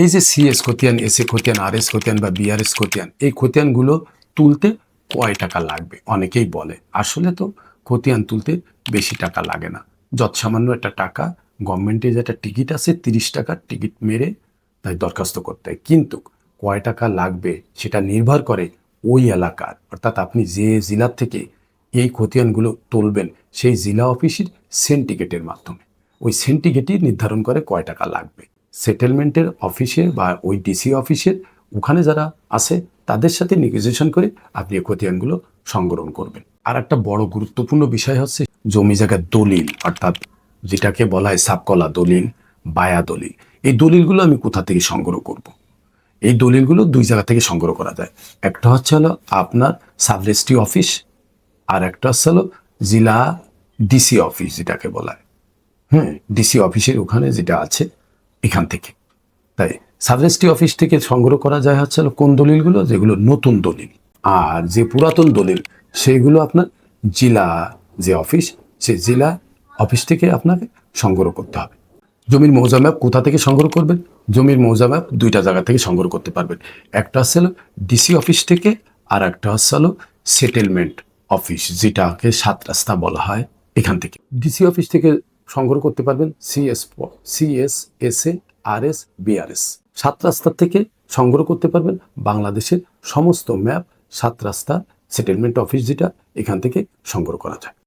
এই যে সিএস খতিয়ান এস এ খতিয়ান আর এস খতিয়ান বা বিআরএস খতিয়ান এই খতিয়ানগুলো তুলতে কয় টাকা লাগবে? অনেকেই বলে, আসলে তো খতিয়ান তুলতে বেশি টাকা লাগে না। যত সামান্য একটা টাকা গভর্নমেন্টে যেটা টিকিট আছে, তিরিশ টাকার টিকিট মেরে তাই দরখাস্ত করতে হয়। কিন্তু কয় টাকা লাগবে সেটা নির্ভর করে ওই এলাকার, অর্থাৎ আপনি যে জেলার থেকে এই খতিয়ানগুলো তুলবেন, সেই জেলা অফিসের সেন্টিকেটের মাধ্যমে। ওই সেন্টিকেটই নির্ধারণ করে কয় টাকা লাগবে। সেটেলমেন্টের অফিসে বা ওই ডিসি অফিসের ওখানে যারা আছে, তাদের সাথে নেগোসিয়েশন করে আপনি এই খতিয়ানগুলো সংগ্রহ করবেন। আর একটা বড় গুরুত্বপূর্ণ বিষয় হচ্ছে জমি জায়গার দলিল, অর্থাৎ যেটাকে বলা হয় সাবকলা দলিল, বায়া দলিল। এই দলিলগুলো আমি কোথা থেকে সংগ্রহ করব। এই দলিলগুলো দুই জায়গা থেকে সংগ্রহ করা যায়। একটা হচ্ছে হলো আপনার সাবরেস্ট্রি অফিস আর একটা হচ্ছে হলো জেলা ডিসি অফিস যেটাকে বলা হয়। হ্যাঁ ডিসি অফিসের ওখানে যেটা আছে এখান থেকে। তাই সাবরেস্ট্রি অফিস থেকে সংগ্রহ করা যায় হচ্ছে কোন দলিলগুলো? যেগুলো নতুন দলিল। আর যে পুরাতন দলিল, সেইগুলো আপনার জেলা যে অফিস সে জেলা অফিস থেকে আপনাকে সংগ্রহ করতে হবে। জমির মৌজা ম্যাপ কোথা থেকে সংগ্রহ করবেন? জমির মৌজা ম্যাপ দুইটা জায়গা থেকে সংগ্রহ করতে পারবেন। একটা হচ্ছে ডিসি অফিস থেকে, আর একটা হচ্ছে হলো সেটেলমেন্ট অফিস, যেটাকে সাত রাস্তা বলা হয় এখান থেকে। ডিসি অফিস থেকে সংগ্রহ করতে পারবেন CS CS S A R S BRS সাত রাস্তার থেকে সংগ্রহ করতে পারবেন বাংলাদেশের সমস্ত ম্যাপ, সাত রাস্তা সেটেলমেন্ট অফিস যেটা এখান থেকে সংগ্রহ করা যায়।